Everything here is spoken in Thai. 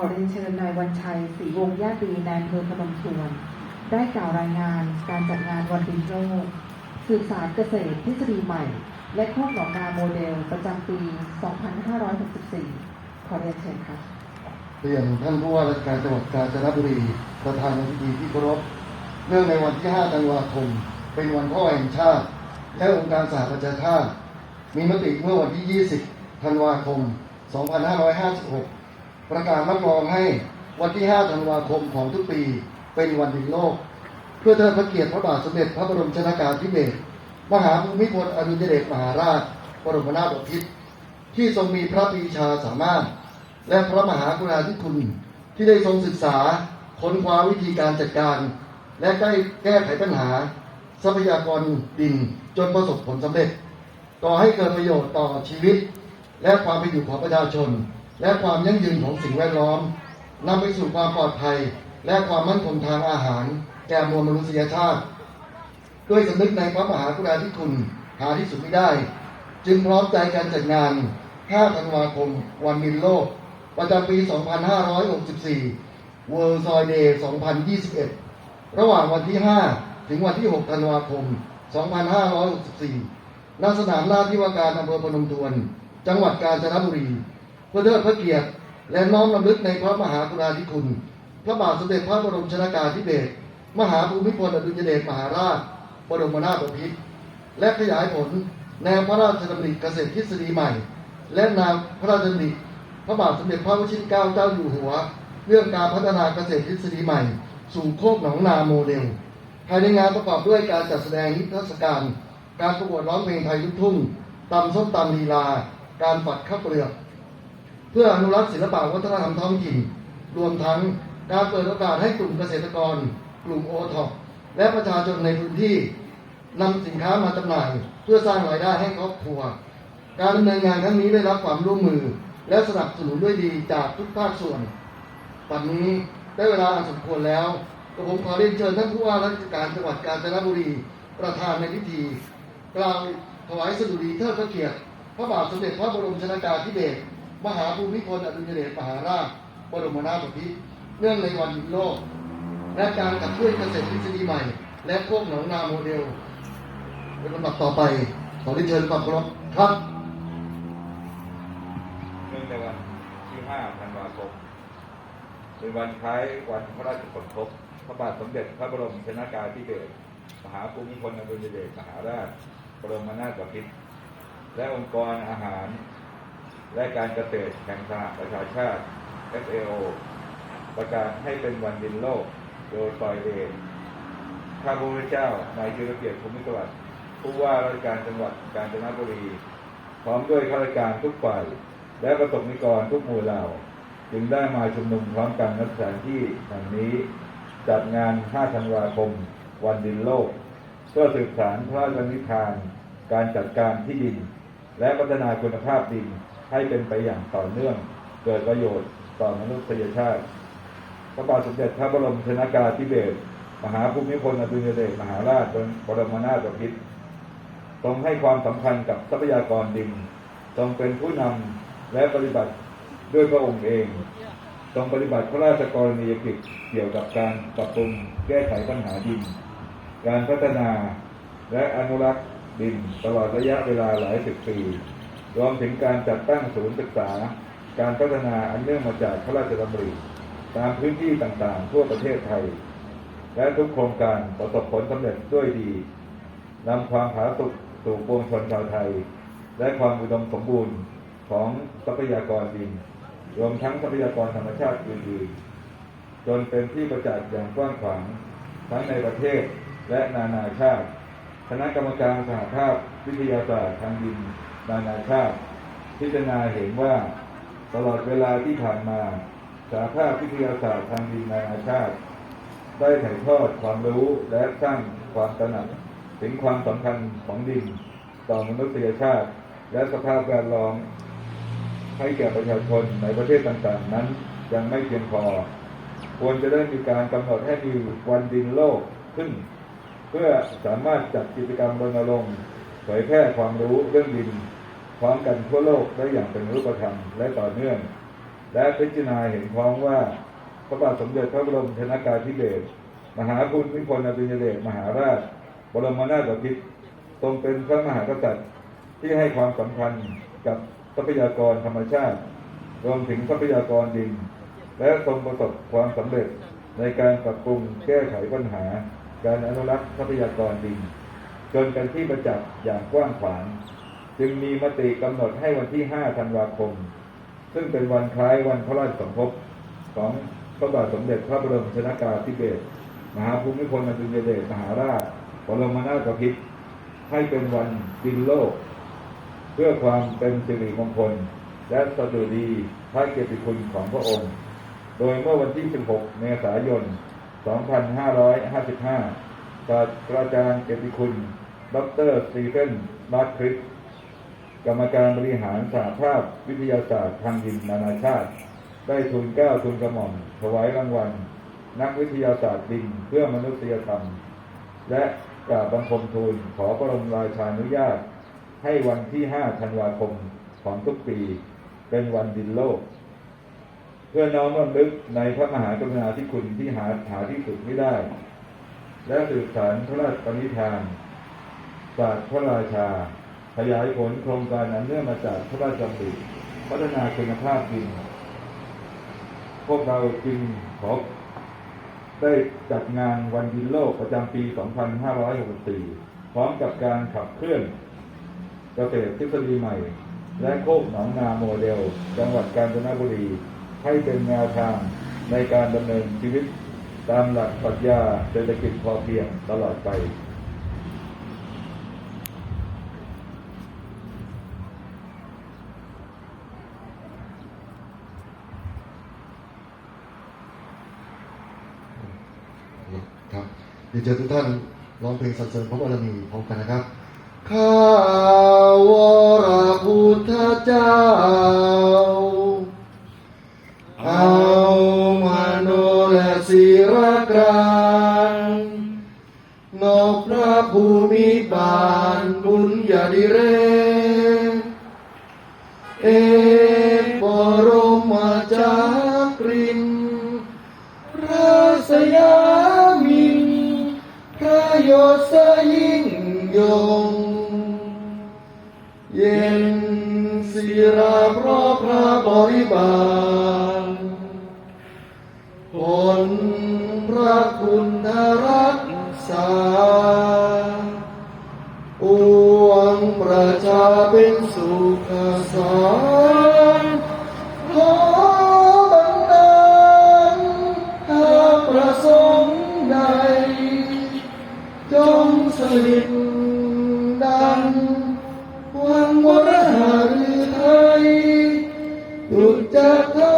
อเรียนเชิญนายวันชัยศรีวงศ์ญาตินายอำเภอพนมทวน ได้กล่าวรายงานการจัดงานวันดินโลกสืบสารเกษตรทฤษฎีใหม่ และโคกหนองนาโมเดลประจำปี 2564 ขอเรียนเชิญค่ะเรียนท่านผู้ว่าราชการจังหวัดกาญจนบุรี ประธานในพิธีที่เคารพ เนื่องในวันที่ 5 ธันวาคม เป็นวันพ่อแห่งชาติ และองค์การสหประชาชาติ มีมติเมื่อวันที่ 20 ธันวาคม 2556 ประกาศรับรองให้วันที่ 5 ธันวาคมของทุกปีเป็นวันดินโลก เพื่อเทิดพระเกียรติพระบาทสมเด็จพระบรมชนากาธิเบศรมหาภูมิพลอดุลยเดชมหาราช บรมนาถบพิตรที่ทรงมีพระปีชาสามารถ และพระมหากรุณาธิคุณที่ได้ทรงศึกษาค้นคว้าวิธีการจัดการ และใกล้แก้ไขปัญหา ทรัพยากรดินจนประสบผลสำเร็จก่อให้เกิดประโยชน์ต่อชีวิต และความเป็นอยู่ของประชาชน และความยั่งยืนของสิ่งแวดล้อมนำไปสู่ความปลอดภัย และความมั่นคงทางอาหาร แก่มวลมนุษยชาติ ด้วยสำนึกในพระมหากรุณาธิคุณหาที่สุดไม่ได้ จึงพร้อมใจการจัดงาน 5 ธันวาคม วันดินโลก ประจำปี 2564 World Soil Day 2021 ระหว่างวันที่ 5 ถึงวันที่ 6 ธันวาคม 2564ณสนามราชที่ว่าการอำเภอพนมทวน จังหวัดกาญจนบุรี เพื่อเทิดพระเกียรติและน้อมรำลึกในพระมหากรุณาธิคุณ พระบาทสมเด็จพระบรมชนากาธิเบศรมหาภูมิพลอดุลยเดชมหาราช บรมนาถบพิตรและขยายผลแนวพระราชดำริเกษตรทฤษฎีใหม่ และแนวพระราชดำริพระบาทสมเด็จพระวชิรเกล้าเจ้าอยู่หัว เรื่องการพัฒนาเกษตรทฤษฎีใหม่ สู่โคกหนองนาโมเดล ภายในงานประกอบด้วยการจัดแสดงนิทรรศการ การประกวดร้องเพลงไทยลูกทุ่งตำส้มตำลีลา การปัดข้าวเปลือก เพื่ออนุรักษ์ศิลปะวัฒนธรรมท้องถิ่น รวมทั้งการเปิดโอกาสให้กลุ่มเกษตรกร กลุ่มโอท็อปและประชาชนในพื้นที่นำสินค้ามาจำหน่าย เพื่อสร้างรายได้ให้ครอบครัว การดำเนินงานครั้งนี้ได้รับความร่วมมือ และสนับสนุนด้วยดีจากทุกภาคส่วนวันนี้ได้เวลาอันสมควรแล้วกระผมขอเรียนเชิญท่านผู้ว่าราชการจังหวัดกาญจนบุรี ประธานในพิธี กล่าวถวายสดุดีเทิดพระเกียรติ พระบาทสมเด็จพระบรมชนากาธิเบศร มหาภูมิพลอดุลยเดชมหาราชบรมนาถบพิตรเนื่องในวันยุโลก และการขับเคลื่อนเกษตรทฤษฎีใหม่ และโคกหนองนาโมเดลเป็นลำดับต่อไป ขอเรียนเชิญความเคารพครับเนื่องในวันที่5ธันวาคมเป็นวันคล้ายวันพระราชสมภพพระบาทสมเด็จพระบรมชนากาธิเบศรมหาภูมิพลอดุลยเดชมหาราชบรมนาถบพิตรและองค์กรอาหาร และการเกษตรแห่งสหประชาชาติ FAO ประกาศให้เป็นวันดินโลกโดยซอยเดย์ข้าพระเจ้านายจิรเกียรติภูมิสวัสดิ์ผู้ว่าราชการจังหวัดกาญจนบุรี พร้อมด้วยข้าราชการทุกฝ่าย และประสบนิกรทุกหมู่เหล่า จึงได้มาชุมนุมพร้อมกันณสถานที่แห่งนี้ จัดงาน 5 ธันวาคม วันดินโลก เพื่อสืบสานพระราชนิพพาน การจัดการที่ดิน และพัฒนาคุณภาพดิน ให้เป็นไปอย่างต่อเนื่อง เกิดประโยชน์ต่อมนุษยชาติ พระบาทสมเด็จพระบรมชนากาธิเบศรมหาภูมิพลอดุลยเดชมหาราชบรมนาถบพิตรทรงให้ความสำคัญกับทรัพยากรดินทรงเป็นผู้นำและปฏิบัติด้วยพระองค์เองทรงปฏิบัติพระราชกรณียกิจเกี่ยวกับการปรับปรุงแก้ไขปัญหาดิน การพัฒนาและอนุรักษ์ดินตลอดระยะเวลาหลายสิบปี รวมถึงการจัดตั้งศูนย์ศึกษา การพัฒนาอันเนื่องมาจากพระราชดำริตามพื้นที่ต่างๆ ทั่วประเทศไทย และทุกโครงการประสบผลสำเร็จด้วยดีนำความผาสุกสู่ปวงชนชาวไทย และความอุดมสมบูรณ์ของทรัพยากรดิน รวมทั้งทรัพยากรธรรมชาติอื่นๆจนเป็นที่ประจักษ์อย่างกว้างขวางทั้งในประเทศและนานาชาติ คณะกรรมการสหภาพวิทยาศาสตร์ทางดิน นานาชาติพิจารณาเห็นว่า ตลอดเวลาที่ผ่านมาสหภาพวิทยาศาสตร์ทางดินนานาชาติ ได้ถ่ายทอดความรู้และสร้างความตระหนักถึงความสำคัญของดิน ต่อมนุษยชาติ และสภาพแวดล้อมให้แก่ประชาชนในประเทศต่างๆ นั้นยังไม่เพียงพอ ควรจะได้มีการกำหนดให้มีวันดินโลกขึ้น เพื่อสามารถจัดกิจกรรมรณรงค์เผยแพร่ความรู้เรื่องดิน พร้อมกันทั่วโลกได้อย่างเป็นรูปธรรมและต่อเนื่อง และพิจารณาเห็นพ้องว่าพระบาทสมเด็จพระบรมชนากาธิเบศรมหาภูมิพลอดุลยเดชมหาราช บรมนาถบพิตรทรงเป็นพระมหากษัตริย์ที่ให้ความสำคัญกับทรัพยากรธรรมชาติ รวมถึงทรัพยากรดิน และทรงประสบความสำเร็จในการปรับปรุงแก้ไขปัญหา การอนุรักษ์ทรัพยากรดิน จนเป็นที่ประจักษ์อย่างกว้างขวาง จึงมีมติกำหนดให้วันที่ 5 ธันวาคม ซึ่งเป็นวันคล้ายวันพระราชสมภพของพระบาทสมเด็จพระบรมชนากาธิเบศรมหาภูมิพลอดุลยเดชมหาราชบรมนาถบพิตรให้เป็นวันดินโลก เพื่อความเป็นสิริมงคล และสดุดีพระเกียรติคุณของพระองค์ โดยเมื่อวันที่ 16 เมษายน 2555ศาสตราจารย์เกียรติคุณ ดรสตีเฟนมาร์คริส กรรมการบริหารสหภาพวิทยาศาสตร์ทางดินนานาชาติ ได้ทุนเกล้าทุนกระหม่อมถวายรางวัล นักวิทยาศาสตร์ดินเพื่อมนุษยธรรม และกราบบังคมทูลขอบรมราชานุญาต ให้วันที่ 5 ธันวาคมของทุกปี เป็นวันดินโลก เพื่อน้อมรำลึกในพระมหากรุณาธิคุณที่หาหาที่สุดไม่ได้ และสืบสานพระราชปณิธานศาสตร์พระราชา ขยายผลโครงการอันเนื่องมาจากพระราชดำริพัฒนาคุณภาพดิน พวกเราจึงขอได้จัดงานวันดินโลกประจำปี 2564 พร้อมกับการขับเคลื่อนเกษตรทฤษฎีใหม่ และโคกหนองนาโมเดล จังหวัดกาญจนบุรี ให้เป็นแนวทางในการดำเนินชีวิตตามหลักปรัชญาเศรษฐกิจพอเพียงตลอดไป ครับเดี๋ยวเจอทุกท่านร้องเพลงสรรเสริญพระบารมีพร้อมกันนะครับ ข้าวรพุทธเจ้า เอามาโนและศิรกรานนอกพระภูมิบาลบุญญาดิเร เอ ยง เย็นศิราเพราะพระบริบาลผลพระคุณทรักษาอวงประชาเป็นสุขสันต์ขอบันดาลหากประสงค์ใด จงสลิด ห